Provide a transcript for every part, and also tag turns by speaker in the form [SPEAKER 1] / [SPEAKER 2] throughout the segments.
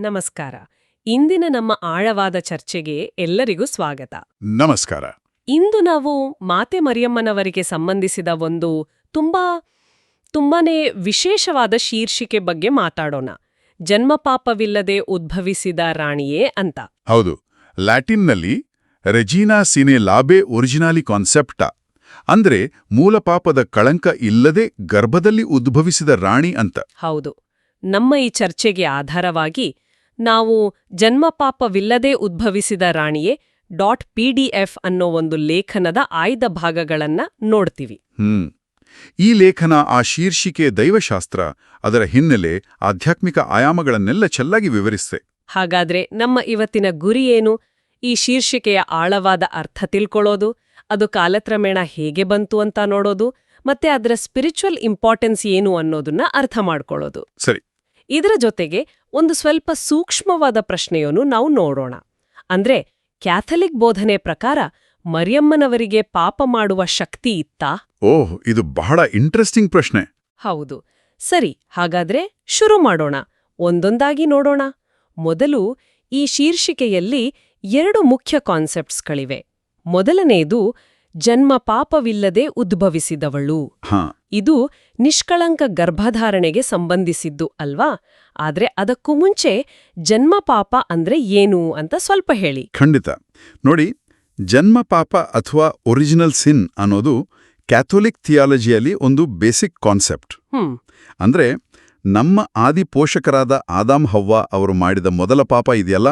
[SPEAKER 1] ನಮಸ್ಕಾರ. ಇಂದಿನ ನಮ್ಮ ಆಳವಾದ ಚರ್ಚೆಗೆ ಎಲ್ಲರಿಗೂ ಸ್ವಾಗತ.
[SPEAKER 2] ನಮಸ್ಕಾರ.
[SPEAKER 1] ಇಂದು ನಾವು ಮಾತೆ ಮರಿಯಮ್ಮನವರಿಗೆ ಸಂಬಂಧಿಸಿದ ಒಂದು ತುಂಬಾ ತುಂಬಾನೇ ವಿಶೇಷವಾದ ಶೀರ್ಷಿಕೆ ಬಗ್ಗೆ ಮಾತಾಡೋಣ. ಜನ್ಮಪಾಪವಿಲ್ಲದೆ ಉದ್ಭವಿಸಿದ ರಾಣಿಯೇ ಅಂತ.
[SPEAKER 2] ಹೌದು. ಲ್ಯಾಟಿನ್ನಲ್ಲಿ ರೆಜೀನಾ ಸಿನೆ ಲಾಬೆ ಒರಿಜಿನಾಲಿ ಕಾನ್ಸೆಪ್ಟ ಅಂದ್ರೆ ಮೂಲ ಪಾಪದ ಕಳಂಕ ಇಲ್ಲದೆ ಗರ್ಭದಲ್ಲಿ ಉದ್ಭವಿಸಿದ ರಾಣಿ ಅಂತ.
[SPEAKER 1] ಹೌದು. ನಮ್ಮ ಈ ಚರ್ಚೆಗೆ ಆಧಾರವಾಗಿ ನಾವು ಜನ್ಮಪಾಪವಿಲ್ಲದೆ ಉದ್ಭವಿಸಿದ ರಾಣಿಯೇ ಡಾಟ್ ಪಿಡಿಎಫ್ ಅನ್ನೋ ಒಂದು ಲೇಖನದ ಆಯ್ದ ಭಾಗಗಳನ್ನ ನೋಡ್ತೀವಿ.
[SPEAKER 2] ಹ್ಮ್. ಈ ಲೇಖನ ಆ ಶೀರ್ಷಿಕೆ ದೈವಶಾಸ್ತ್ರ ಅದರ ಹಿನ್ನೆಲೆ ಆಧ್ಯಾತ್ಮಿಕ ಆಯಾಮಗಳನ್ನೆಲ್ಲ ಚೆಲ್ಲಾಗಿ ವಿವರಿಸಿದೆ
[SPEAKER 1] ಹಾಗಾದ್ರೆ ನಮ್ಮ ಇವತ್ತಿನ ಗುರಿ ಏನು? ಈ ಶೀರ್ಷಿಕೆಯ ಆಳವಾದ ಅರ್ಥ ತಿಳ್ಕೊಳ್ಳೋದು ಅದು ಕಾಲಕ್ರಮೇಣ ಹೇಗೆ ಬಂತು ಅಂತ ನೋಡೋದು ಮತ್ತೆ ಅದರ ಸ್ಪಿರಿಚುವಲ್ ಇಂಪಾರ್ಟೆನ್ಸ್ ಏನು ಅನ್ನೋದನ್ನ ಅರ್ಥ ಮಾಡ್ಕೊಳ್ಳೋದು.
[SPEAKER 2] ಸರಿ.
[SPEAKER 1] ಇದರ ಜೊತೆಗೆ ಒಂದು ಸ್ವಲ್ಪ ಸೂಕ್ಷ್ಮವಾದ ಪ್ರಶ್ನೆಯನ್ನು ನಾವು ನೋಡೋಣ. ಅಂದ್ರೆ ಕ್ಯಾಥಲಿಕ್ ಬೋಧನೆ ಪ್ರಕಾರ ಮರಿಯಮ್ಮನವರಿಗೆ ಪಾಪ ಮಾಡುವ ಶಕ್ತಿ ಇತ್ತಾ?
[SPEAKER 2] ಓಹ್ ಇದು ಬಹಳ ಇಂಟ್ರೆಸ್ಟಿಂಗ್ ಪ್ರಶ್ನೆ.
[SPEAKER 1] ಹೌದು. ಸರಿ ಹಾಗಾದ್ರೆ ಶುರು ಮಾಡೋಣ. ಒಂದೊಂದಾಗಿ ನೋಡೋಣ. ಮೊದಲು ಈ ಶೀರ್ಷಿಕೆಯಲ್ಲಿ ಎರಡು ಮುಖ್ಯ ಕಾನ್ಸೆಪ್ಟ್ಸ್ಗಳಿವೆ ಮೊದಲನೆಯದು ಜನ್ಮ ಪಾಪವಿಲ್ಲದೆ ಉದ್ಭವಿಸಿದವಳು.
[SPEAKER 2] ಹಾ.
[SPEAKER 1] ಇದು ನಿಷ್ಕಳಂಕ ಗರ್ಭಧಾರಣೆಗೆ ಸಂಬಂಧಿಸಿದ್ದು ಅಲ್ವಾ? ಆದ್ರೆ ಅದಕ್ಕೂ ಮುಂಚೆ ಜನ್ಮ ಪಾಪ ಅಂದ್ರೆ ಏನು ಅಂತ ಸ್ವಲ್ಪ ಹೇಳಿ.
[SPEAKER 2] ಖಂಡಿತ. ನೋಡಿ ಜನ್ಮ ಪಾಪ ಅಥವಾ ಒರಿಜಿನಲ್ ಸಿನ್ ಅನ್ನೋದು ಕ್ಯಾಥೋಲಿಕ್ ಥಿಯಾಲಜಿಯಲ್ಲಿ ಒಂದು ಬೇಸಿಕ್ ಕಾನ್ಸೆಪ್ಟ್.
[SPEAKER 1] ಹ್ಮ್.
[SPEAKER 2] ಅಂದ್ರೆ ನಮ್ಮ ಆದಿ ಪೋಷಕರಾದ ಆದಾಮ್ ಹವ್ವ ಅವರು ಮಾಡಿದ ಮೊದಲ ಪಾಪ ಇದೆಯಲ್ಲ?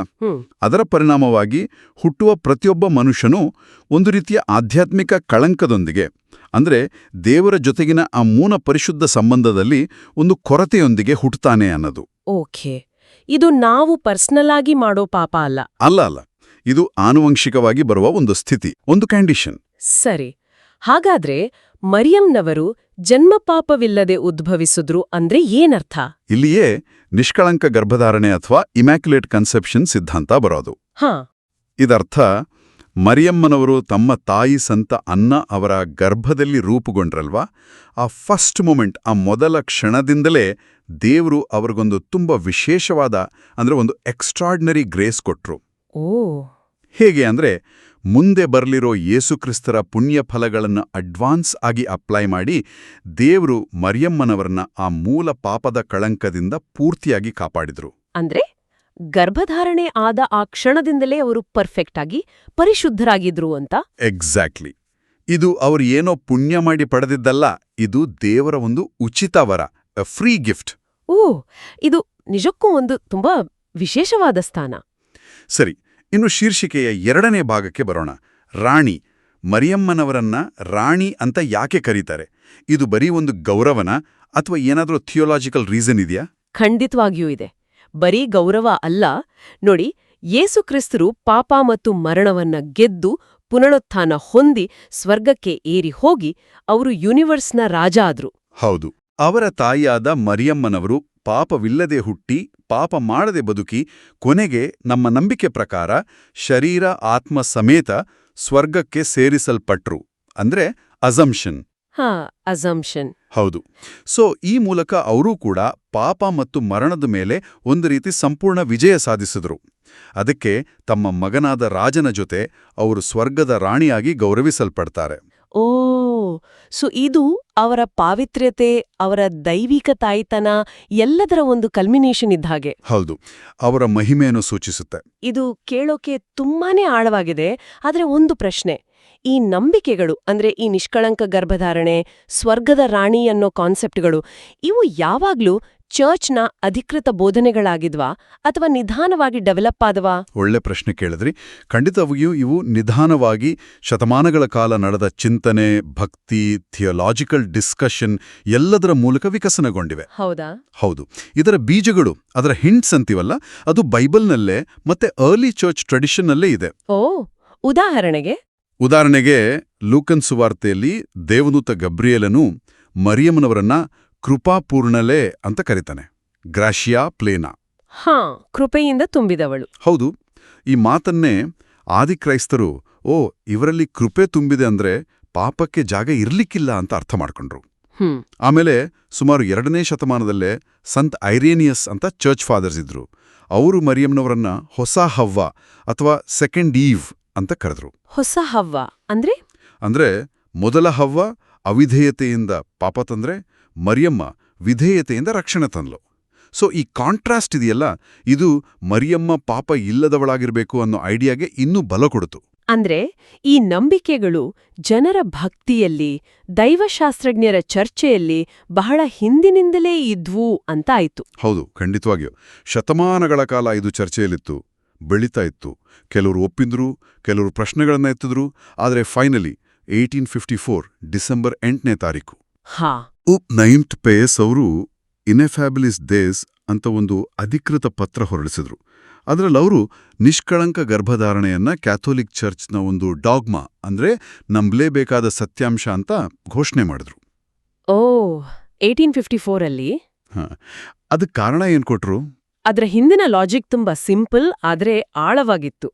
[SPEAKER 2] ಅದರ ಪರಿಣಾಮವಾಗಿ ಹುಟ್ಟುವ ಪ್ರತಿಯೊಬ್ಬ ಮನುಷ್ಯನೂ ಒಂದು ರೀತಿಯ ಆಧ್ಯಾತ್ಮಿಕ ಕಳಂಕದೊಂದಿಗೆ ಅಂದ್ರೆ ದೇವರ ಜೊತೆಗಿನ ಆ ಮೂಲ ಪರಿಶುದ್ಧ ಸಂಬಂಧದಲ್ಲಿ ಒಂದು ಕೊರತೆಯೊಂದಿಗೆ ಹುಟ್ಟುತ್ತಾನೆ ಅನ್ನೋದು.
[SPEAKER 1] ಓಕೆ. ಇದು ನಾವು ಪರ್ಸನಲ್ ಆಗಿ ಮಾಡೋ ಪಾಪ ಅಲ್ಲ?
[SPEAKER 2] ಅಲ್ಲ ಅಲ್ಲ. ಇದು ಆನುವಂಶಿಕವಾಗಿ ಬರುವ ಒಂದು ಸ್ಥಿತಿ ಒಂದು ಕಂಡೀಷನ್.
[SPEAKER 1] ಸರಿ. ಹಾಗಾದ್ರೆ ಮರಿಯಂನವರು ಜನ್ಮಪಾಪವಿಲ್ಲದೆ ಉದ್ಭವಿಸಿದ್ರು ಅಂದ್ರೆ ಏನರ್ಥ?
[SPEAKER 2] ಇಲ್ಲಿಯೇ ನಿಷ್ಕಳಂಕ ಗರ್ಭಧಾರಣೆ ಅಥವಾ ಇಮ್ಯಾಕ್ಯುಲೇಟ್ ಕನ್ಸೆಪ್ಷನ್ ಸಿದ್ಧಾಂತ ಬರೋದು.
[SPEAKER 1] ಹಾ.
[SPEAKER 2] ಇದರ್ಥ ಮರಿಯಮ್ಮನವರು ತಮ್ಮ ತಾಯಿ ಸಂತ ಅನ್ನ ಅವರ ಗರ್ಭದಲ್ಲಿ ರೂಪುಗೊಂಡ್ರಲ್ವಾ? ಆ ಫಸ್ಟ್ ಮೂಮೆಂಟ್ ಆ ಮೊದಲ ಕ್ಷಣದಿಂದಲೇ ದೇವರು ಅವ್ರಿಗೊಂದು ತುಂಬ ವಿಶೇಷವಾದ ಅಂದರೆ ಒಂದು ಎಕ್ಸ್ಟ್ರಾರ್ಡಿನರಿ ಗ್ರೇಸ್ ಕೊಟ್ರು.
[SPEAKER 1] ಓ.
[SPEAKER 2] ಹೇಗೆ ಅಂದ್ರೆ ಮುಂದೆ ಬರಲಿರೋ ಯೇಸುಕ್ರಿಸ್ತರ ಪುಣ್ಯ ಫಲಗಳನ್ನು ಅಡ್ವಾನ್ಸ್ ಆಗಿ ಅಪ್ಲೈ ಮಾಡಿ ದೇವರು ಮರಿಯಮ್ಮನವರನ್ನ ಆ ಮೂಲ ಪಾಪದ ಕಳಂಕದಿಂದ ಪೂರ್ತಿಯಾಗಿ ಕಾಪಾಡಿದ್ರು.
[SPEAKER 1] ಅಂದ್ರೆ ಗರ್ಭಧಾರಣೆ ಆದ ಆ ಕ್ಷಣದಿಂದಲೇ ಅವರು ಪರ್ಫೆಕ್ಟ್ ಆಗಿ ಪರಿಶುದ್ಧರಾಗಿದ್ರು ಅಂತ?
[SPEAKER 2] ಎಕ್ಸಾಕ್ಟ್ಲಿ ಇದು ಅವರು ಏನೋ ಪುಣ್ಯ ಮಾಡಿ ಪಡೆದಿದ್ದಲ್ಲ ಇದು ದೇವರ ಒಂದು ಉಚಿತ ವರ ಫ್ರೀ ಗಿಫ್ಟ್
[SPEAKER 1] ಓ ಇದು ನಿಜಕ್ಕೂ ಒಂದು ತುಂಬಾ ವಿಶೇಷವಾದ ಸ್ಥಾನ.
[SPEAKER 2] ಸರಿ ಇನ್ನು ಶೀರ್ಷಿಕೆಯ ಎರಡನೇ ಭಾಗಕ್ಕೆ ಬರೋಣ. ರಾಣಿ. ಮರಿಯಮ್ಮನವರನ್ನ ರಾಣಿ ಅಂತ ಯಾಕೆ ಕರೀತಾರೆ? ಇದು ಬರೀ ಒಂದು ಗೌರವನ? ಅಥವಾ ಏನಾದರೂ ಥಿಯೋಲಾಜಿಕಲ್ ರೀಸನ್ ಇದೆಯಾ?
[SPEAKER 1] ಖಂಡಿತವಾಗಿಯೂ ಇದೆ. ಬರೀ ಗೌರವ ಅಲ್ಲ. ನೋಡಿ ಯೇಸು ಕ್ರಿಸ್ತರು ಪಾಪ ಮತ್ತು ಮರಣವನ್ನ ಗೆದ್ದು ಪುನರುತ್ಥಾನ ಹೊಂದಿ ಸ್ವರ್ಗಕ್ಕೆ ಏರಿ ಹೋಗಿ ಅವರು ಯೂನಿವರ್ಸ್ನ ರಾಜ ಆದ್ರು.
[SPEAKER 2] ಹೌದು. ಅವರ ತಾಯಿಯಾದ ಮರಿಯಮ್ಮನವರು ಪಾಪವಿಲ್ಲದೆ ಹುಟ್ಟಿ ಪಾಪ ಮಾಡದೆ ಬದುಕಿ ಕೊನೆಗೆ ನಮ್ಮ ನಂಬಿಕೆ ಪ್ರಕಾರ ಶರೀರ ಆತ್ಮ ಸಮೇತ ಸ್ವರ್ಗಕ್ಕೆ ಸೇರಿಸಲ್ಪಟ್ರು. ಅಂದ್ರೆ ಅಸಂಪ್ಷನ್.
[SPEAKER 1] ಹಾ ಅಸಂಪ್ಷನ್.
[SPEAKER 2] ಹೌದು. ಸೊ ಈ ಮೂಲಕ ಅವರೂ ಕೂಡ ಪಾಪ ಮತ್ತು ಮರಣದ ಮೇಲೆ ಒಂದು ರೀತಿ ಸಂಪೂರ್ಣ ವಿಜಯ ಸಾಧಿಸಿದ್ರು. ಅದಕ್ಕೆ ತಮ್ಮ ಮಗನಾದ ರಾಜನ ಜೊತೆ ಅವರು ಸ್ವರ್ಗದ ರಾಣಿಯಾಗಿ ಗೌರವಿಸಲ್ಪಡ್ತಾರೆ.
[SPEAKER 1] ಓ ಸೊ ಇದು ಅವರ ಪಾವಿತ್ರ್ಯತೆ ಅವರ ದೈವಿಕ ತಾಯಿತನ ಎಲ್ಲದರ ಒಂದು ಕಲ್ಮಿನೇಷನ್ ಇದ್ದ ಹಾಗೆ.
[SPEAKER 2] ಹೌದು. ಅವರ ಮಹಿಮೆಯನ್ನು ಸೂಚಿಸುತ್ತೆ.
[SPEAKER 1] ಇದು ಕೇಳೋಕೆ ತುಂಬಾನೇ ಆಳವಾಗಿದೆ. ಆದರೆ ಒಂದು ಪ್ರಶ್ನೆ ಈ ನಂಬಿಕೆಗಳು ಅಂದ್ರೆ ಈ ನಿಷ್ಕಳಂಕ ಗರ್ಭಧಾರಣೆ ಸ್ವರ್ಗದ ರಾಣಿ ಅನ್ನೋ ಕಾನ್ಸೆಪ್ಟ್ಗಳು ಇವು ಯಾವಾಗ್ಲೂ ಚರ್ಚ್ನ ಅಧಿಕೃತ ಬೋಧನೆಗಳಾಗಿದ್ವಾ ಅಥವಾ ನಿಧಾನವಾಗಿ ಡೆವಲಪ್ ಆದವಾ?
[SPEAKER 2] ಒಳ್ಳೆ ಪ್ರಶ್ನೆ ಕೇಳಿದ್ರಿ. ಖಂಡಿತವಾಗಿಯೂ ಇವು ನಿಧಾನವಾಗಿ ಶತಮಾನಗಳ ಕಾಲ ನಡೆದ ಚಿಂತನೆ ಭಕ್ತಿ ಥಿಯೋಲಾಜಿಕಲ್ ಡಿಸ್ಕಷನ್ ಎಲ್ಲದರ ಮೂಲಕ ವಿಕಸನಗೊಂಡಿವೆ.
[SPEAKER 1] ಹೌದಾ?
[SPEAKER 2] ಹೌದು. ಇದರ ಬೀಜಗಳು ಅದರ ಹಿಂಟ್ಸ್ ಅಂತೀವಲ್ಲ ಅದು ಬೈಬಲ್ನಲ್ಲೇ ಮತ್ತೆ ಅರ್ಲಿ ಚರ್ಚ್ ಟ್ರೆಡಿಷನ್ನಲ್ಲೇ ಇದೆ.
[SPEAKER 1] ಓ ಉದಾಹರಣೆಗೆ?
[SPEAKER 2] ಉದಾಹರಣೆಗೆ ಲೂಕನ್ ಸುವಾರ್ತೆಯಲ್ಲಿ ದೇವದೂತ ಗಬ್ರಿಯಲನು ಮರಿಯಮ್ಮನವರನ್ನ ಕೃಪಾಪೂರ್ಣಲೆ ಅಂತ ಕರೀತಾನೆ. ಗ್ರಾಶಿಯಾ ಪ್ಲೇನಾ.
[SPEAKER 1] ಹಾ ಕೃಪೆಯಿಂದ ತುಂಬಿದವಳು.
[SPEAKER 2] ಹೌದು ಈ ಮಾತನ್ನೇ ಆದಿ ಕ್ರೈಸ್ತರು ಓ ಇವರಲ್ಲಿ ಕೃಪೆ ತುಂಬಿದೆ ಅಂದ್ರೆ ಪಾಪಕ್ಕೆ ಜಾಗ ಇರ್ಲಿಕ್ಕಿಲ್ಲ ಅಂತ ಅರ್ಥ ಮಾಡ್ಕೊಂಡ್ರು. ಆಮೇಲೆ ಸುಮಾರು ಎರಡನೇ ಶತಮಾನದಲ್ಲೇ ಸಂತ್ ಐರೇನಿಯಸ್ ಅಂತ ಚರ್ಚ್ ಫಾದರ್ಸ್ ಇದ್ರು. ಅವರು ಮರಿಯಮ್ನವರನ್ನ ಹೊಸ ಹವ್ವ ಅಥವಾ ಸೆಕೆಂಡ್ ಈವ್ ಅಂತ ಕರೆದ್ರು.
[SPEAKER 1] ಹೊಸ ಹವ್ವ ಅಂದ್ರೆ?
[SPEAKER 2] ಅಂದ್ರೆ ಮೊದಲ ಹವ್ವ ಅವಿಧೇಯತೆಯಿಂದ ಪಾಪ ತಂದ್ರೆ ಮರಿಯಮ್ಮ ವಿಧೇಯತೆಯಿಂದ ರಕ್ಷಣೆ ತಂದ್ಲು. ಸೊ ಈ ಕಾಂಟ್ರಾಸ್ಟ್ ಇದೆಯಲ್ಲ? ಇದು ಮರಿಯಮ್ಮ ಪಾಪ ಇಲ್ಲದವಳಾಗಿರ್ಬೇಕು ಅನ್ನೋ ಐಡಿಯಾಗೆ ಇನ್ನೂ ಬಲ ಕೊಡ್ತು.
[SPEAKER 1] ಅಂದ್ರೆ ಈ ನಂಬಿಕೆಗಳು ಜನರ ಭಕ್ತಿಯಲ್ಲಿ ದೈವಶಾಸ್ತ್ರಜ್ಞರ ಚರ್ಚೆಯಲ್ಲಿ ಬಹಳ ಹಿಂದಿನಿಂದಲೇ ಇದ್ವು ಅಂತ ಆಯ್ತು.
[SPEAKER 2] ಹೌದು ಖಂಡಿತವಾಗಿಯೂ. ಶತಮಾನಗಳ ಕಾಲ ಇದು ಚರ್ಚೆಯಲ್ಲಿತ್ತು ಬೆಳೀತಾ ಇತ್ತು. ಕೆಲವರು ಒಪ್ಪಿದ್ರು ಕೆಲವರು ಪ್ರಶ್ನೆಗಳನ್ನ ಎತ್ತಿದ್ರು. ಆದರೆ finally eighteen fifty four December ಎಂಟನೇ ತಾರೀಕು.
[SPEAKER 1] ಹಾ
[SPEAKER 2] ಉಪ್ ನೈಮ್ಟ್ ಪೇಸ್ ಅವರು ಇನೆಫ್ಯಾಬಿಲಿಸ್ ದೇಸ್ ಅಂತ ಒಂದು ಅಧಿಕೃತ ಪತ್ರ ಹೊರಡಿಸಿದ್ರು. ಅದರಲ್ಲಿ ಅವರು ನಿಷ್ಕಳಂಕ ಗರ್ಭಧಾರಣೆಯನ್ನ ಕ್ಯಾಥೋಲಿಕ್ ಚರ್ಚ್ನ ಒಂದು ಡಾಗ್ಮಾ ಅಂದ್ರೆ ನಂಬಲೇಬೇಕಾದ ಸತ್ಯಾಂಶ ಅಂತ ಘೋಷಣೆ ಮಾಡಿದ್ರು.
[SPEAKER 1] ಓ ಏಟೀನ್ ಫಿಫ್ಟಿ ಫೋರಲ್ಲಿ
[SPEAKER 2] ಅದಕ್ಕೆ ಕಾರಣ ಏನು ಕೊಟ್ರು?
[SPEAKER 1] ಅದರ ಹಿಂದಿನ ಲಾಜಿಕ್ ತುಂಬಾ ಸಿಂಪಲ್ ಆದ್ರೆ ಆಳವಾಗಿತ್ತು.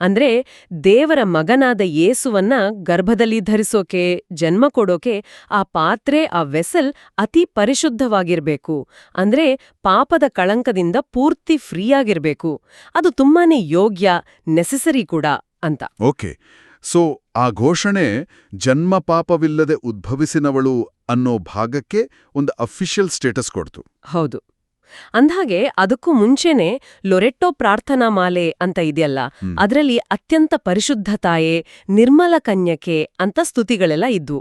[SPEAKER 1] ಅಂದ್ರೆ ದೇವರ ಮಗನಾದ ಯೇಸುವನ್ನ ಗರ್ಭದಲ್ಲಿ ಧರಿಸೋಕೆ ಜನ್ಮ ಕೊಡೋಕೆ ಆ ಪಾತ್ರೆ ಆ ವೆಸಲ್ ಅತಿ ಪರಿಶುದ್ಧವಾಗಿರ್ಬೇಕು. ಅಂದ್ರೆ ಪಾಪದ ಕಳಂಕದಿಂದ ಪೂರ್ತಿ ಫ್ರೀಯಾಗಿರ್ಬೇಕು. ಅದು ತುಂಬಾನೇ ಯೋಗ್ಯ ನೆಸೆಸರಿ ಕೂಡ ಅಂತ.
[SPEAKER 2] ಓಕೆ. ಸೊ ಆ ಘೋಷಣೆ ಜನ್ಮ ಪಾಪವಿಲ್ಲದೆ ಉದ್ಭವಿಸಿನವಳು ಅನ್ನೋ ಭಾಗಕ್ಕೆ ಒಂದು ಅಫಿಷಿಯಲ್ ಸ್ಟೇಟಸ್ ಕೊಡ್ತು.
[SPEAKER 1] ಹೌದು. ಅಂದ್ಹಾಗೆ ಅದಕ್ಕೂ ಮುಂಚೆನೆ ಲೊರೆಟ್ಟೊ ಪ್ರಾರ್ಥನಾ ಮಾಲೆ ಅಂತ ಇದೆಯಲ್ಲ. ಅದರಲ್ಲಿ ಅತ್ಯಂತ ಪರಿಶುದ್ಧ ತಾಯೆ ನಿರ್ಮಲ ಕನ್ಯಕೆ ಅಂತ ಸ್ತುತಿಗಳೆಲ್ಲ ಇದ್ವು.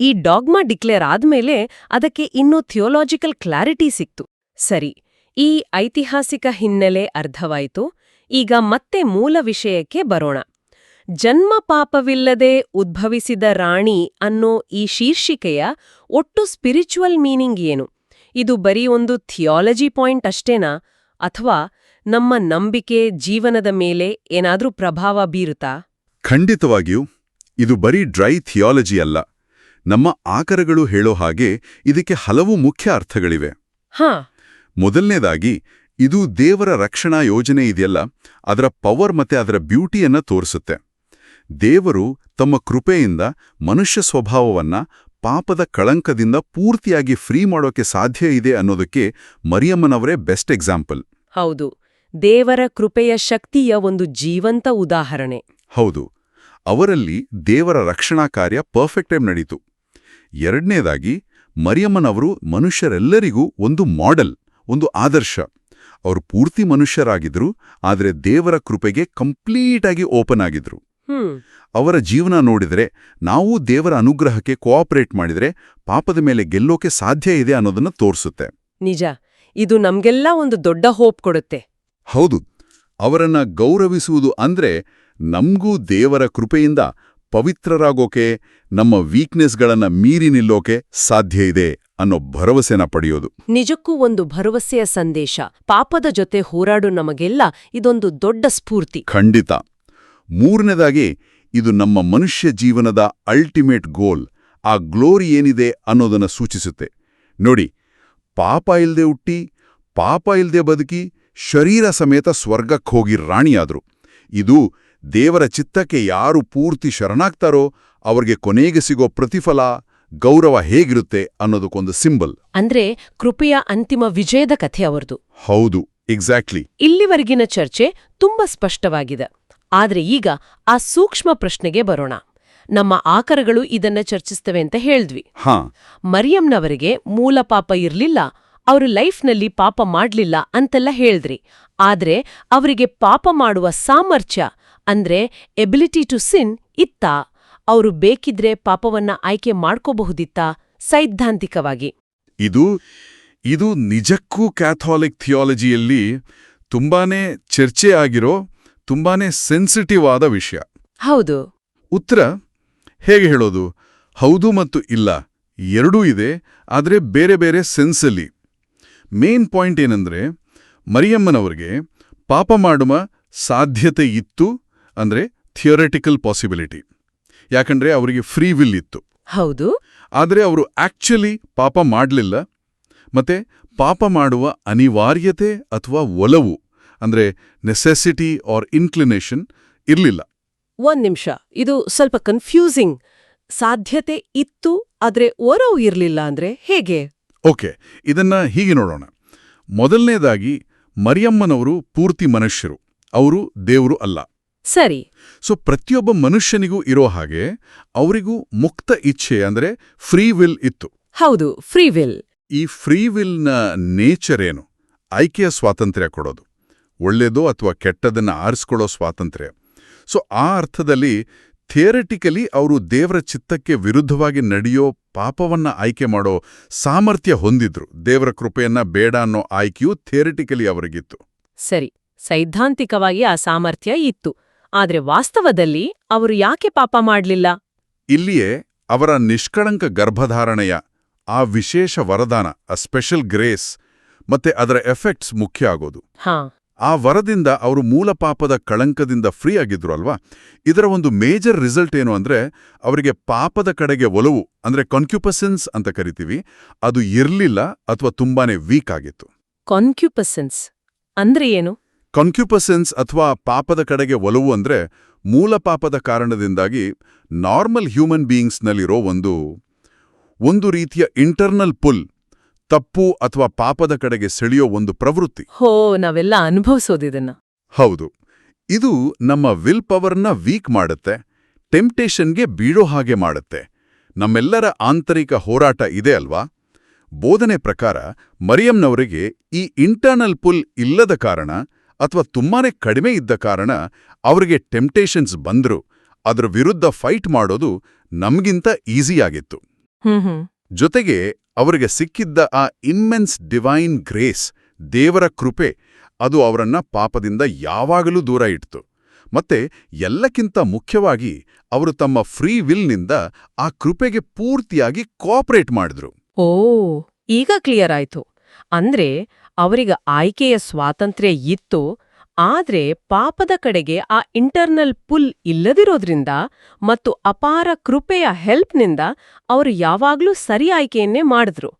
[SPEAKER 1] ಈ ಡಾಗ್ಮಾ ಡಿಕ್ಲೇರ್ ಆದ್ಮೇಲೆ ಅದಕ್ಕೆ ಇನ್ನೂ ಥಿಯೋಲಾಜಿಕಲ್ ಕ್ಲಾರಿಟಿ ಸಿಕ್ತು. ಸರಿ ಈ ಐತಿಹಾಸಿಕ ಹಿನ್ನೆಲೆ ಅರ್ಧವಾಯಿತು ಈಗ ಮತ್ತೆ ಮೂಲ ವಿಷಯಕ್ಕೆ ಬರೋಣ. ಜನ್ಮ ಪಾಪವಿಲ್ಲದೆ ಉದ್ಭವಿಸಿದ ರಾಣಿ ಅನ್ನೋ ಈ ಶೀರ್ಷಿಕೆಯ ಒಟ್ಟು ಸ್ಪಿರಿಚುವಲ್ ಮೀನಿಂಗ್ ಏನು? ಇದು ಬರೀ ಒಂದು ಥಿಯಾಲಜಿ ಪಾಯಿಂಟ್ ಅಷ್ಟೇನಾ? ಅಥವಾ ನಮ್ಮ ನಂಬಿಕೆ ಜೀವನದ ಮೇಲೆ ಏನಾದ್ರೂ ಪ್ರಭಾವ ಬೀರುತ್ತಾ?
[SPEAKER 2] ಖಂಡಿತವಾಗಿಯೂ ಇದು ಬರೀ ಡ್ರೈ ಥಿಯಾಲಜಿ ಅಲ್ಲ. ನಮ್ಮ ಆಕರಗಳು ಹೇಳೋ ಹಾಗೆ ಇದಕ್ಕೆ ಹಲವು ಮುಖ್ಯ ಅರ್ಥಗಳಿವೆ.
[SPEAKER 1] ಹಾ.
[SPEAKER 2] ಮೊದಲನೇದಾಗಿ ಇದು ದೇವರ ರಕ್ಷಣಾ ಯೋಜನೆ ಇದೆಯಲ್ಲ ಅದರ ಪವರ್ ಮತ್ತೆ ಅದರ ಬ್ಯೂಟಿಯನ್ನ ತೋರಿಸುತ್ತೆ. ದೇವರು ತಮ್ಮ ಕೃಪೆಯಿಂದ ಮನುಷ್ಯ ಸ್ವಭಾವವನ್ನ ಪಾಪದ ಕಳಂಕದಿಂದ ಪೂರ್ತಿಯಾಗಿ ಫ್ರೀ ಮಾಡೋಕೆ ಸಾಧ್ಯ ಇದೆ ಅನ್ನೋದಕ್ಕೆ ಮರಿಯಮ್ಮನವರೇ ಬೆಸ್ಟ್ ಎಕ್ಸಾಂಪಲ್.
[SPEAKER 1] ಹೌದು ದೇವರ ಕೃಪೆಯ ಶಕ್ತಿಯ ಒಂದು ಜೀವಂತ ಉದಾಹರಣೆ.
[SPEAKER 2] ಹೌದು ಅವರಲ್ಲಿ ದೇವರ ರಕ್ಷಣಾ ಕಾರ್ಯ ಪರ್ಫೆಕ್ಟ್ ನಡೀತು. ಎರಡನೇದಾಗಿ ಮರಿಯಮ್ಮನವರು ಮನುಷ್ಯರೆಲ್ಲರಿಗೂ ಒಂದು ಮಾಡೆಲ್ ಒಂದು ಆದರ್ಶ. ಅವರು ಪೂರ್ತಿ ಮನುಷ್ಯರಾಗಿದ್ರು ಆದರೆ ದೇವರ ಕೃಪೆಗೆ ಕಂಪ್ಲೀಟಾಗಿ ಓಪನ್ ಆಗಿದ್ರು. ಅವರ ಜೀವನ ನೋಡಿದರೆ ನಾವು ದೇವರ ಅನುಗ್ರಹಕ್ಕೆ ಕೋಆಪರೇಟ್ ಮಾಡಿದರೆ ಪಾಪದ ಮೇಲೆ ಗೆಲ್ಲೋಕೆ ಸಾಧ್ಯ ಇದೆ ಅನ್ನೋದನ್ನ ತೋರಿಸುತ್ತೆ.
[SPEAKER 1] ನಿಜ. ಇದು ನಮ್ಗೆಲ್ಲ ಒಂದು ದೊಡ್ಡ ಹೋಪ್ ಕೊಡುತ್ತೆ.
[SPEAKER 2] ಹೌದು. ಅವರನ್ನ ಗೌರವಿಸುವುದು ಅಂದ್ರೆ ನಮ್ಗೂ ದೇವರ ಕೃಪೆಯಿಂದ ಪವಿತ್ರರಾಗೋಕೆ ನಮ್ಮ ವೀಕ್ನೆಸ್ಗಳನ್ನ ಮೀರಿ ನಿಲ್ಲೋಕೆ ಸಾಧ್ಯ ಇದೆ ಅನ್ನೋ ಭರವಸೆನ ಪಡೆಯೋದು.
[SPEAKER 1] ನಿಜಕ್ಕೂ ಒಂದು ಭರವಸೆಯ ಸಂದೇಶ. ಪಾಪದ ಜೊತೆ ಹೋರಾಡು ನಮಗೆಲ್ಲ ಇದೊಂದು ದೊಡ್ಡ ಸ್ಫೂರ್ತಿ.
[SPEAKER 2] ಖಂಡಿತ. ಮೂರನೇದಾಗಿ ಇದು ನಮ್ಮ ಮನುಷ್ಯ ಜೀವನದ ಅಲ್ಟಿಮೇಟ್ ಗೋಲ್ ಆ ಗ್ಲೋರಿ ಏನಿದೆ ಅನ್ನೋದನ್ನ ಸೂಚಿಸುತ್ತೆ. ನೋಡಿ ಪಾಪ ಇಲ್ಲದೆ ಹುಟ್ಟಿ ಪಾಪ ಇಲ್ಲದೆ ಬದುಕಿ ಶರೀರ ಸಮೇತ ಸ್ವರ್ಗಕ್ಕೆ ಹೋಗಿ ರಾಣಿಯಾದರು. ಇದು ದೇವರ ಚಿತ್ತಕ್ಕೆ ಯಾರು ಪೂರ್ತಿ ಶರಣಾಗ್ತಾರೋ ಅವ್ರಿಗೆ ಕೊನೆಗೆ ಸಿಗೋ ಪ್ರತಿಫಲ ಗೌರವ ಹೇಗಿರುತ್ತೆ ಅನ್ನೋದಕ್ಕೊಂದು ಸಿಂಬಲ್
[SPEAKER 1] ಅಂದ್ರೆ ಕೃಪೆಯ ಅಂತಿಮ ವಿಜಯದ ಕಥೆ ಅವರದು.
[SPEAKER 2] ಹೌದು ಎಕ್ಸಾಕ್ಟ್ಲಿ
[SPEAKER 1] ಇಲ್ಲಿವರೆಗಿನ ಚರ್ಚೆ ತುಂಬಾ ಸ್ಪಷ್ಟವಾಗಿದೆ. ಆದ್ರೆ ಈಗ ಆ ಸೂಕ್ಷ್ಮ ಪ್ರಶ್ನೆಗೆ ಬರೋಣ. ನಮ್ಮ ಆಕರಗಳು ಇದನ್ನ ಚರ್ಚಿಸ್ತವೆ ಅಂತ ಹೇಳಿದ್ವಿ.
[SPEAKER 2] ಹಾ.
[SPEAKER 1] ಮರಿಯಂನವರಿಗೆ ಮೂಲ ಪಾಪ ಇರ್ಲಿಲ್ಲ ಅವರು ಲೈಫ್ನಲ್ಲಿ ಪಾಪ ಮಾಡ್ಲಿಲ್ಲ ಅಂತೆಲ್ಲ ಹೇಳಿದ್ರಿ. ಆದ್ರೆ ಅವರಿಗೆ ಪಾಪ ಮಾಡುವ ಸಾಮರ್ಥ್ಯ ಅಂದ್ರೆ ಎಬಿಲಿಟಿ ಟು ಸಿನ್ ಇತ್ತಾ? ಅವರು ಬೇಕಿದ್ರೆ ಪಾಪವನ್ನ ಆಯ್ಕೆ ಮಾಡ್ಕೋಬಹುದಿತ್ತಾ? ಸೈದ್ಧಾಂತಿಕವಾಗಿ.
[SPEAKER 2] ಇದು ಇದು ನಿಜಕ್ಕೂ ಕ್ಯಾಥೋಲಿಕ್ ಥಿಯಾಲಜಿಯಲ್ಲಿ ತುಂಬಾನೇ ಚರ್ಚೆ ಆಗಿರೋ ತುಂಬಾನೇ ಸೆನ್ಸಿಟಿವ್ ಆದ ವಿಷಯ.
[SPEAKER 1] ಹೌದು.
[SPEAKER 2] ಉತ್ತರ ಹೇಗೆ ಹೇಳೋದು? ಹೌದು ಮತ್ತು ಇಲ್ಲ ಎರಡೂ ಇದೆ ಆದರೆ ಬೇರೆ ಬೇರೆ ಸೆನ್ಸಲ್ಲಿ ಮೇನ್ ಪಾಯಿಂಟ್ ಏನಂದ್ರೆ ಮರಿಯಮ್ಮನವ್ರಿಗೆ ಪಾಪ ಮಾಡುವ ಸಾಧ್ಯತೆ ಇತ್ತು ಅಂದ್ರೆ ಥಿಯೋರೆಟಿಕಲ್ ಪಾಸಿಬಿಲಿಟಿ ಯಾಕಂದ್ರೆ ಅವರಿಗೆ ಫ್ರೀ ವಿಲ್ ಇತ್ತು.
[SPEAKER 1] ಹೌದು.
[SPEAKER 2] ಆದರೆ ಅವರು ಆಕ್ಚುಲಿ ಪಾಪ ಮಾಡಲಿಲ್ಲ ಮತ್ತೆ ಪಾಪ ಮಾಡುವ ಅನಿವಾರ್ಯತೆ ಅಥವಾ ಒಲವು. ಅಂದ್ರೆ ನೆಸೆಸಿಟಿ ಆರ್ ಇನ್ಕ್ಲಿನೇಷನ್ ಇರಲಿಲ್ಲ.
[SPEAKER 1] ಒಂದ್ ನಿಮಿಷ. ಇದು ಸ್ವಲ್ಪ ಕನ್ಫ್ಯೂಸಿಂಗ್ ಸಾಧ್ಯತೆ ಇತ್ತು ಆದರೆ ಒರವು ಇರಲಿಲ್ಲ ಅಂದ್ರೆ ಹೇಗೆ?
[SPEAKER 2] ಓಕೆ ಇದನ್ನ ಹೀಗೆ ನೋಡೋಣ. ಮೊದಲನೇದಾಗಿ ಮರಿಯಮ್ಮನವರು ಪೂರ್ತಿ ಮನುಷ್ಯರು. ಅವರು ದೇವರು ಅಲ್ಲ.
[SPEAKER 1] ಸರಿ.
[SPEAKER 2] ಸೊ ಪ್ರತಿಯೊಬ್ಬ ಮನುಷ್ಯನಿಗೂ ಇರೋ ಹಾಗೆ ಅವರಿಗೂ ಮುಕ್ತ ಇಚ್ಛೆ ಅಂದ್ರೆ ಫ್ರೀ ವಿಲ್ ಇತ್ತು.
[SPEAKER 1] ಹೌದು ಫ್ರೀ ವಿಲ್
[SPEAKER 2] ಈ ಫ್ರೀ ವಿಲ್ನ ನೇಚರ್ ಏನು? ಆಯ್ಕೆಯ ಸ್ವಾತಂತ್ರ್ಯ ಕೊಡೋದು. ಒಳ್ಳೆಯದೋ ಅಥವಾ ಕೆಟ್ಟದನ್ನು ಆರಿಸ್ಕೊಳ್ಳೋ ಸ್ವಾತಂತ್ರ್ಯ. ಸೊ ಆ ಅರ್ಥದಲ್ಲಿ ಥಿಯರಿಟಿಕಲಿ ಅವರು ದೇವರ ಚಿತ್ತಕ್ಕೆ ವಿರುದ್ಧವಾಗಿ ನಡೆಯೋ ಪಾಪವನ್ನ ಆಯ್ಕೆ ಮಾಡೋ ಸಾಮರ್ಥ್ಯ ಹೊಂದಿದ್ರು. ದೇವರ ಕೃಪೆಯನ್ನ ಬೇಡ ಅನ್ನೋ ಆಯ್ಕೆಯೂ ಥಿಯರಿಟಿಕಲಿ ಅವರಿಗಿತ್ತು.
[SPEAKER 1] ಸರಿ ಸೈದ್ಧಾಂತಿಕವಾಗಿ ಆ ಸಾಮರ್ಥ್ಯ ಇತ್ತು. ಆದ್ರೆ ವಾಸ್ತವದಲ್ಲಿ ಅವರು ಯಾಕೆ ಪಾಪ ಮಾಡಲಿಲ್ಲ?
[SPEAKER 2] ಇಲ್ಲಿಯೇ ಅವರ ನಿಷ್ಕಳಂಕ ಗರ್ಭಧಾರಣೆಯ ಆ ವಿಶೇಷ ವರದಾನ ಅ ಸ್ಪೆಷಲ್ ಗ್ರೇಸ್ ಮತ್ತೆ ಅದರ ಎಫೆಕ್ಟ್ಸ್ ಮುಖ್ಯ ಆಗೋದು.
[SPEAKER 1] ಹಾ.
[SPEAKER 2] ಆ ವರದಿಂದ ಅವರು ಮೂಲ ಪಾಪದ ಕಳಂಕದಿಂದ ಫ್ರೀ ಆಗಿದ್ರು ಅಲ್ವಾ? ಇದರ ಒಂದು ಮೇಜರ್ ರಿಸಲ್ಟ್ ಏನು ಅಂದ್ರೆ ಅವರಿಗೆ ಪಾಪದ ಕಡೆಗೆ ಒಲವು ಅಂದ್ರೆ ಕಾನ್ಕ್ಯುಪಸೆನ್ಸ್ ಅಂತ ಕರಿತೀವಿ. ಅದು ಇರಲಿಲ್ಲ ಅಥವಾ ತುಂಬಾನೇ ವೀಕ್ ಆಗಿತ್ತು.
[SPEAKER 1] ಕಾನ್ಕ್ಯುಪಸೆನ್ಸ್ ಅಂದ್ರೆ ಏನು?
[SPEAKER 2] ಕಾನ್ಕ್ಯುಪಸೆನ್ಸ್ ಅಥವಾ ಪಾಪದ ಕಡೆಗೆ ಒಲವು ಅಂದ್ರೆ ಮೂಲ ಪಾಪದ ಕಾರಣದಿಂದಾಗಿ ನಾರ್ಮಲ್ ಹ್ಯೂಮನ್ ಬೀಯಿಂಗ್ಸ್ನಲ್ಲಿರೋ ಒಂದು ಒಂದು ರೀತಿಯ ಇಂಟರ್ನಲ್ ಪುಲ್ ತಪ್ಪು ಅಥವಾ ಪಾಪದ ಕಡೆಗೆ ಸೆಳೆಯೋ ಒಂದು ಪ್ರವೃತ್ತಿ.
[SPEAKER 1] ಹೋ ನಾವೆಲ್ಲ ಅನುಭವಿಸೋದಿದನ್ನ
[SPEAKER 2] ಹೌದು. ಇದು ನಮ್ಮ ವಿಲ್ ಪವರ್ನ ವೀಕ್ ಮಾಡುತ್ತೆ ಟೆಂಪ್ಟೇಷನ್ಗೆ ಬೀಳೋ ಹಾಗೆ ಮಾಡುತ್ತೆ. ನಮ್ಮೆಲ್ಲರ ಆಂತರಿಕ ಹೋರಾಟ ಇದೆ ಅಲ್ವಾ? ಬೋಧನೆ ಪ್ರಕಾರ ಮರಿಯಂನವರಿಗೆ ಈ ಇಂಟರ್ನಲ್ ಪುಲ್ ಇಲ್ಲದ ಕಾರಣ ಅಥವಾ ತುಂಬಾನೇ ಕಡಿಮೆ ಇದ್ದ ಕಾರಣ ಅವರಿಗೆ ಟೆಂಪ್ಟೇಷನ್ಸ್ ಬಂದ್ರು ಅದರ ವಿರುದ್ಧ ಫೈಟ್ ಮಾಡೋದು ನಮ್ಗಿಂತ ಈಸಿಯಾಗಿತ್ತು. ಜೊತೆಗೆ ಅವರಿಗೆ ಸಿಕ್ಕಿದ್ದ ಆ ಇಮ್ಮೆನ್ಸ್ ಡಿವೈನ್ ಗ್ರೇಸ್ ದೇವರ ಕೃಪೆ, ಅದು ಅವರನ್ನ ಪಾಪದಿಂದ ಯಾವಾಗಲೂ ದೂರ ಇಟ್ತು ಮತ್ತೆ ಎಲ್ಲಕ್ಕಿಂತ ಮುಖ್ಯವಾಗಿ ಅವರು ತಮ್ಮ ಫ್ರೀ ವಿಲ್ನಿಂದ ಆ ಕೃಪೆಗೆ ಪೂರ್ತಿಯಾಗಿ ಕೋಆಪರೇಟ್ ಮಾಡಿದ್ರು.
[SPEAKER 1] ಓ, ಈಗ ಕ್ಲಿಯರ್ ಆಯ್ತು. ಅಂದ್ರೆ ಅವರಿಗೆ ಆಯ್ಕೆಯ ಸ್ವಾತಂತ್ರ್ಯ ಇತ್ತು ಆದ್ರೆ ಪಾಪದ ಕಡೆಗೆ ಆ ಇಂಟರ್ನಲ್ ಪುಲ್ ಇಲ್ಲದಿರೋದ್ರಿಂದ ಮತ್ತು ಅಪಾರ ಕೃಪೆಯ ಹೆಲ್ಪ್ನಿಂದ ಅವರು ಯಾವಾಗ್ಲೂ ಸರಿ ಆಯ್ಕೆಯನ್ನೇ ಮಾಡಿದ್ರು.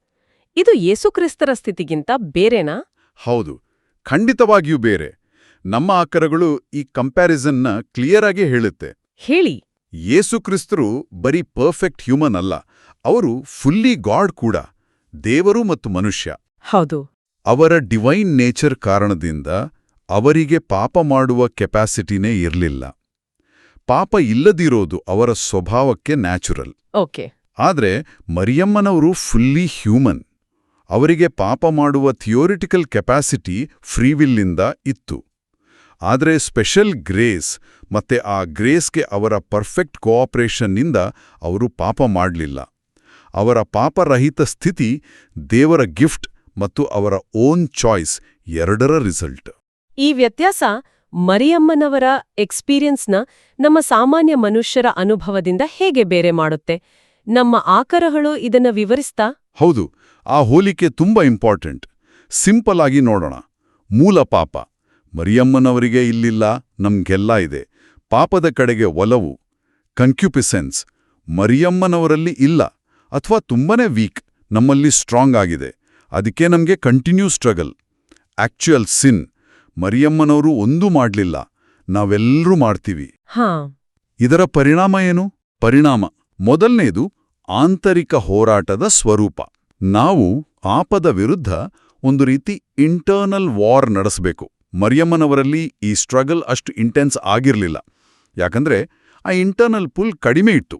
[SPEAKER 1] ಇದು ಯೇಸುಕ್ರಿಸ್ತರ ಸ್ಥಿತಿಗಿಂತ ಬೇರೆನಾ?
[SPEAKER 2] ಹೌದು ಖಂಡಿತವಾಗಿಯೂ ಬೇರೆ. ನಮ್ಮ ಆಕರಗಳು ಈ ಕಂಪ್ಯಾರಿಸನ್ನ ಕ್ಲಿಯರ್ ಆಗಿ ಹೇಳುತ್ತೆ.
[SPEAKER 1] ಹೇಳಿ.
[SPEAKER 2] ಯೇಸುಕ್ರಿಸ್ತರು ಬರೀ ಪರ್ಫೆಕ್ಟ್ ಹ್ಯೂಮನ್ ಅಲ್ಲ ಅವರು ಫುಲ್ಲಿ ಗಾಡ್ ಕೂಡ ದೇವರು ಮತ್ತು ಮನುಷ್ಯ.
[SPEAKER 1] ಹೌದು.
[SPEAKER 2] ಅವರ ಡಿವೈನ್ ನೇಚರ್ ಕಾರಣದಿಂದ ಅವರಿಗೆ ಪಾಪ ಮಾಡುವ ಕೆಪಾಸಿಟಿನೇ ಇರಲಿಲ್ಲ. ಪಾಪ ಇಲ್ಲದಿರೋದು ಅವರ ಸ್ವಭಾವಕ್ಕೆ ನ್ಯಾಚುರಲ್.
[SPEAKER 1] ಓಕೆ.
[SPEAKER 2] ಆದರೆ ಮರಿಯಮ್ಮನವರು ಫುಲ್ಲಿ ಹ್ಯೂಮನ್. ಅವರಿಗೆ ಪಾಪ ಮಾಡುವ ಥಿಯೋರಿಟಿಕಲ್ ಕೆಪಾಸಿಟಿ ಫ್ರೀವಿಲ್ಲಿಂದ ಇತ್ತು. ಆದರೆ ಸ್ಪೆಷಲ್ ಗ್ರೇಸ್ ಮತ್ತೆ ಆ ಗ್ರೇಸ್ಗೆ ಅವರ ಪರ್ಫೆಕ್ಟ್ ಕೋಆಪರೇಷನ್ನಿಂದ ಅವರು ಪಾಪ ಮಾಡಲಿಲ್ಲ. ಅವರ ಪಾಪರಹಿತ ಸ್ಥಿತಿ ದೇವರ ಗಿಫ್ಟ್ ಮತ್ತು ಅವರ ಓನ್ ಚಾಯ್ಸ್ ಎರಡರ ರಿಸಲ್ಟ್.
[SPEAKER 1] ಈ ವ್ಯತ್ಯಾಸ ಮರಿಯಮ್ಮನವರ ಎಕ್ಸ್ಪೀರಿಯನ್ಸ್ನ ನಮ್ಮ ಸಾಮಾನ್ಯ ಮನುಷ್ಯರ ಅನುಭವದಿಂದ ಹೇಗೆ ಬೇರೆ ಮಾಡುತ್ತೆ? ನಮ್ಮ ಆಕರಗಳು ಇದನ್ನ ವಿವರಿಸ್ತಾ?
[SPEAKER 2] ಹೌದು, ಆ ಹೋಲಿಕೆ ತುಂಬಾ ಇಂಪಾರ್ಟೆಂಟ್. ಸಿಂಪಲ್ ಆಗಿ ನೋಡೋಣ. ಮೂಲ ಪಾಪ. ಮರಿಯಮ್ಮನವರಿಗೆ ಇಲ್ಲಿಲ್ಲ, ನಮ್ಗೆಲ್ಲ ಇದೆ. ಪಾಪದ ಕಡೆಗೆ ಒಲವು ಕಂಕ್ಯುಪಿಸೆನ್ಸ್ ಮರಿಯಮ್ಮನವರಲ್ಲಿ ಇಲ್ಲ, ಅಥವಾ ತುಂಬನೇ ವೀಕ್ ನಮ್ಮಲ್ಲಿ ಸ್ಟ್ರಾಂಗ್ ಆಗಿದೆ. ಅದಕ್ಕೆ ನಮಗೆ ಕಂಟಿನ್ಯೂ ಸ್ಟ್ರಗಲ್ ಆಕ್ಚುಯಲ್ ಸಿನ್ ಮರಿಯಮ್ಮನವರು ಒಂದೂ ಮಾಡ್ಲಿಲ್ಲ. ನಾವೆಲ್ಲರೂ ಮಾಡ್ತೀವಿ. ಇದರ ಪರಿಣಾಮ ಏನು? ಪರಿಣಾಮ. ಮೊದಲನೇದು ಆಂತರಿಕ ಹೋರಾಟದ ಸ್ವರೂಪ. ನಾವು ಆಪದ ವಿರುದ್ಧ ಒಂದು ರೀತಿ ಇಂಟರ್ನಲ್ ವಾರ್ ನಡೆಸಬೇಕು. ಮರಿಯಮ್ಮನವರಲ್ಲಿ ಈ ಸ್ಟ್ರಗಲ್ ಅಷ್ಟು ಇಂಟೆನ್ಸ್ ಆಗಿರಲಿಲ್ಲ. ಯಾಕಂದ್ರೆ ಆ ಇಂಟರ್ನಲ್ ಪುಲ್ ಕಡಿಮೆ ಇತ್ತು.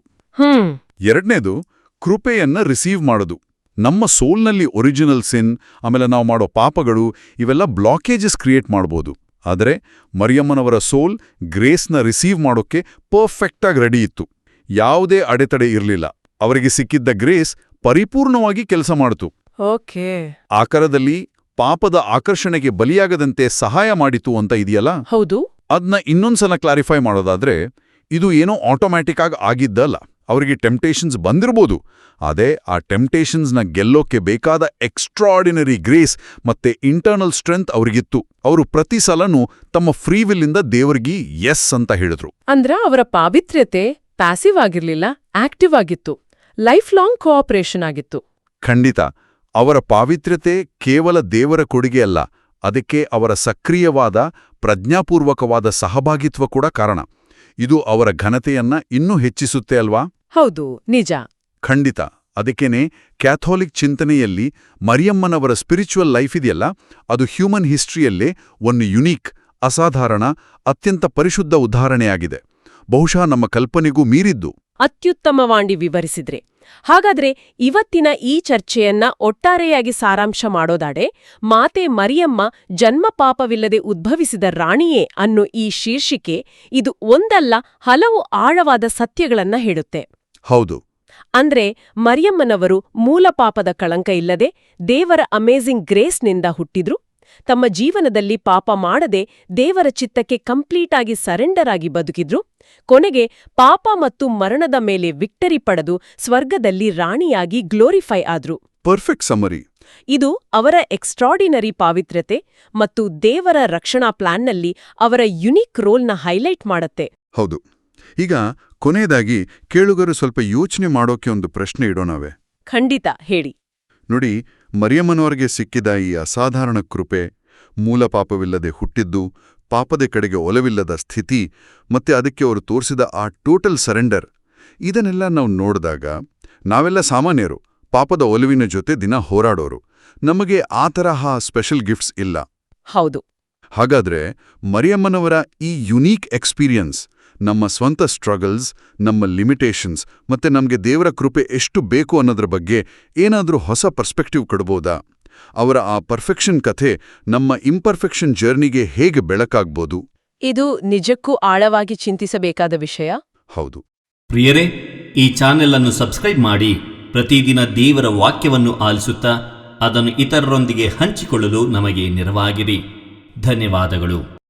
[SPEAKER 2] ಎರಡನೇದು ಕೃಪೆಯನ್ನ ರಿಸೀವ್ ಮಾಡೋದು. ನಮ್ಮ ಸೋಲ್ನಲ್ಲಿ ಒರಿಜಿನಲ್ ಸಿನ್ ಆಮೇಲೆ ನಾವು ಮಾಡೋ ಪಾಪಗಳು ಇವೆಲ್ಲ ಬ್ಲಾಕೇಜಸ್ ಕ್ರಿಯೇಟ್ ಮಾಡ್ಬೋದು. ಆದರೆ ಮರಿಯಮ್ಮನವರ ಸೋಲ್ ಗ್ರೇಸ್ನ ರಿಸೀವ್ ಮಾಡೋಕ್ಕೆ ಪರ್ಫೆಕ್ಟಾಗಿ ರೆಡಿ ಇತ್ತು. ಯಾವುದೇ ಅಡೆತಡೆ ಇರಲಿಲ್ಲ. ಅವರಿಗೆ ಸಿಕ್ಕಿದ್ದ ಗ್ರೇಸ್ ಪರಿಪೂರ್ಣವಾಗಿ ಕೆಲಸ ಮಾಡಿತು.
[SPEAKER 1] ಓಕೆ.
[SPEAKER 2] ಆಕರದಲ್ಲಿ ಪಾಪದ ಆಕರ್ಷಣೆಗೆ ಬಲಿಯಾಗದಂತೆ ಸಹಾಯ ಮಾಡಿತು ಅಂತ ಇದೆಯಲ್ಲ?
[SPEAKER 1] ಹೌದು.
[SPEAKER 2] ಅದನ್ನ ಇನ್ನೊಂದ್ಸಲ ಕ್ಲಾರಿಫೈ ಮಾಡೋದಾದ್ರೆ ಇದು ಏನೋ ಆಟೋಮ್ಯಾಟಿಕ್ ಆಗಿ ಆಗಿದ್ದಲ್ಲ. ಅವರಿಗೆ ಟೆಂಪ್ಟೇಷನ್ಸ್ ಬಂದಿರ್ಬೋದು. ಅದೇ ಆ ಟೆಂಪ್ಟೇಷನ್ಸ್ನ ಗೆಲ್ಲೋಕೆ ಬೇಕಾದ ಎಕ್ಸ್ಟ್ರಾರ್ಡಿನರಿ ಗ್ರೇಸ್ ಮತ್ತೆ ಇಂಟರ್ನಲ್ ಸ್ಟ್ರೆಂತ್ ಅವರಿಗಿತ್ತು. ಅವರು ಪ್ರತಿ ಸಲನೂ ತಮ್ಮ ಫ್ರೀವಿಲ್ಲಿಂದ ದೇವರಿಗೆ ಎಸ್ ಅಂತ ಹೇಳಿದ್ರು.
[SPEAKER 1] ಅಂದ್ರ ಅವರ ಪಾವಿತ್ರ್ಯತೆ ಪ್ಯಾಸಿವ್ ಆಗಿರ್ಲಿಲ್ಲ ಆಕ್ಟಿವ್ ಆಗಿತ್ತು. ಲೈಫ್ ಲಾಂಗ್ ಕೋಆಪರೇಷನ್ ಆಗಿತ್ತು.
[SPEAKER 2] ಖಂಡಿತ. ಅವರ ಪಾವಿತ್ರ್ಯತೆ ಕೇವಲ ದೇವರ ಕೊಡುಗೆ ಅಲ್ಲ ಅದಕ್ಕೆ ಅವರ ಸಕ್ರಿಯವಾದ ಪ್ರಜ್ಞಾಪೂರ್ವಕವಾದ ಸಹಭಾಗಿತ್ವ ಕೂಡ ಕಾರಣ. ಇದು ಅವರ ಘನತೆಯನ್ನ ಇನ್ನೂ ಹೆಚ್ಚಿಸುತ್ತೆ ಅಲ್ವಾ?
[SPEAKER 1] ಹೌದು ನಿಜ.
[SPEAKER 2] ಖಂಡಿತ. ಅದಕ್ಕೇನೆ ಕ್ಯಾಥೋಲಿಕ್ ಚಿಂತನೆಯಲ್ಲಿ ಮರಿಯಮ್ಮನವರ ಸ್ಪಿರಿಚುವಲ್ ಲೈಫ್ ಇದೆಯಲ್ಲ ಅದು ಹ್ಯೂಮನ್ ಹಿಸ್ಟ್ರಿಯಲ್ಲೇ ಒಂದು ಯುನೀಕ್ ಅಸಾಧಾರಣ ಅತ್ಯಂತ ಪರಿಶುದ್ಧ ಉದಾಹರಣೆಯಾಗಿದೆ. ಬಹುಶಃ ನಮ್ಮ ಕಲ್ಪನೆಗೂ ಮೀರಿದ್ದು.
[SPEAKER 1] ಅತ್ಯುತ್ತಮವಾಗಿ ವಿವರಿಸಿದ್ರೆ. ಹಾಗಾದ್ರೆ ಇವತ್ತಿನ ಈ ಚರ್ಚೆಯನ್ನ ಒಟ್ಟಾರೆಯಾಗಿ ಸಾರಾಂಶ ಮಾಡೋದಾಡೆ ಮಾತೆ ಮರಿಯಮ್ಮ ಜನ್ಮ ಪಾಪವಿಲ್ಲದೆ ಉದ್ಭವಿಸಿದ ರಾಣಿಯೇ ಅನ್ನೋ ಈ ಶೀರ್ಷಿಕೆ ಇದು ಒಂದಲ್ಲ ಹಲವು ಆಳವಾದ ಸತ್ಯಗಳನ್ನ ಹೇಳುತ್ತೆ.
[SPEAKER 2] ಹೌದು.
[SPEAKER 1] ಅಂದ್ರೆ ಮರಿಯಮ್ಮನವರು ಮೂಲ ಪಾಪದ ಕಳಂಕ ಇಲ್ಲದೆ ದೇವರ ಅಮೇಜಿಂಗ್ ಗ್ರೇಸ್ನಿಂದ ಹುಟ್ಟಿದ್ರು. ತಮ್ಮ ಜೀವನದಲ್ಲಿ ಪಾಪ ಮಾಡದೆ ದೇವರ ಚಿತ್ತಕ್ಕೆ ಕಂಪ್ಲೀಟ್ ಆಗಿ ಸರೆಂಡರ್ ಆಗಿ ಬದುಕಿದ್ರು. ಕೊನೆಗೆ ಪಾಪ ಮತ್ತು ಮರಣದ ಮೇಲೆ ವಿಕ್ಟರಿ ಪಡೆದು ಸ್ವರ್ಗದಲ್ಲಿ ರಾಣಿಯಾಗಿ ಗ್ಲೋರಿಫೈ ಆದ್ರು.
[SPEAKER 2] ಪರ್ಫೆಕ್ಟ್ ಸಮರಿ
[SPEAKER 1] ಇದು ಅವರ ಎಕ್ಸ್ಟ್ರಾಡಿನರಿ ಪಾವಿತ್ರ್ಯತೆ ಮತ್ತು ದೇವರ ರಕ್ಷಣಾ ಪ್ಲಾನ್ನಲ್ಲಿ ಅವರ ಯುನಿಕ್ ರೋಲ್ನ ಹೈಲೈಟ್ ಮಾಡತ್ತೆ.
[SPEAKER 2] ಹೌದು. ಈಗ ಕೊನೆಯದಾಗಿ ಕೇಳುಗರು ಸ್ವಲ್ಪ ಯೋಚನೆ ಮಾಡೋಕೆ ಒಂದು ಪ್ರಶ್ನೆ ಇಡೋಣವೆ
[SPEAKER 1] ಖಂಡಿತ ಹೇಳಿ.
[SPEAKER 2] ನೋಡಿ ಮರಿಯಮ್ಮನವರಿಗೆ ಸಿಕ್ಕಿದ ಈ ಅಸಾಧಾರಣ ಕೃಪೆ ಮೂಲ ಪಾಪವಿಲ್ಲದೆ ಹುಟ್ಟಿದ್ದು ಪಾಪದ ಕಡೆಗೆ ಒಲವಿಲ್ಲದ ಸ್ಥಿತಿ ಮತ್ತೆ ಅದಕ್ಕೆ ಅವರು ತೋರಿಸಿದ ಆ ಟೋಟಲ್ ಸರೆಂಡರ್ ಇದನ್ನೆಲ್ಲ ನಾವು ನೋಡಿದಾಗ ನಾವೆಲ್ಲ ಸಾಮಾನ್ಯರು ಪಾಪದ ಒಲವಿನ ಜೊತೆ ದಿನ ಹೋರಾಡೋರು ನಮಗೆ ಆ ತರಹ ಸ್ಪೆಷಲ್ ಗಿಫ್ಟ್ಸ್ ಇಲ್ಲ.
[SPEAKER 1] ಹೌದು.
[SPEAKER 2] ಹಾಗಾದ್ರೆ ಮರಿಯಮ್ಮನವರ ಈ ಯುನೀಕ್ ಎಕ್ಸ್ಪೀರಿಯನ್ಸ್ ನಮ್ಮ ಸ್ವಂತ ಸ್ಟ್ರಗಲ್ಸ್ ನಮ್ಮ ಲಿಮಿಟೇಷನ್ಸ್ ಮತ್ತೆ ನಮಗೆ ದೇವರ ಕೃಪೆ ಎಷ್ಟು ಬೇಕು ಅನ್ನೋದ್ರ ಬಗ್ಗೆ ಏನಾದರೂ ಹೊಸ ಪರ್ಸ್ಪೆಕ್ಟಿವ್ ಕೊಡ್ಬೋದಾ? ಅವರ ಆ ಪರ್ಫೆಕ್ಷನ್ ಕಥೆ ನಮ್ಮ ಇಂಪರ್ಫೆಕ್ಷನ್ ಜರ್ನಿಗೆ ಹೇಗೆ ಬೆಳಕಾಗ್ಬೋದು?
[SPEAKER 1] ಇದು ನಿಜಕ್ಕೂ ಆಳವಾಗಿ ಚಿಂತಿಸಬೇಕಾದ ವಿಷಯ.
[SPEAKER 2] ಹೌದು.
[SPEAKER 3] ಪ್ರಿಯರೇ ಈ ಚಾನೆಲ್ ಅನ್ನು ಸಬ್ಸ್ಕ್ರೈಬ್ ಮಾಡಿ ಪ್ರತಿದಿನ ದೇವರ ವಾಕ್ಯವನ್ನು ಆಲಿಸುತ್ತಾ ಅದನ್ನು ಇತರರೊಂದಿಗೆ ಹಂಚಿಕೊಳ್ಳಲು ನಮಗೆ ನೆರವಾಗಿರಿ ಧನ್ಯವಾದಗಳು.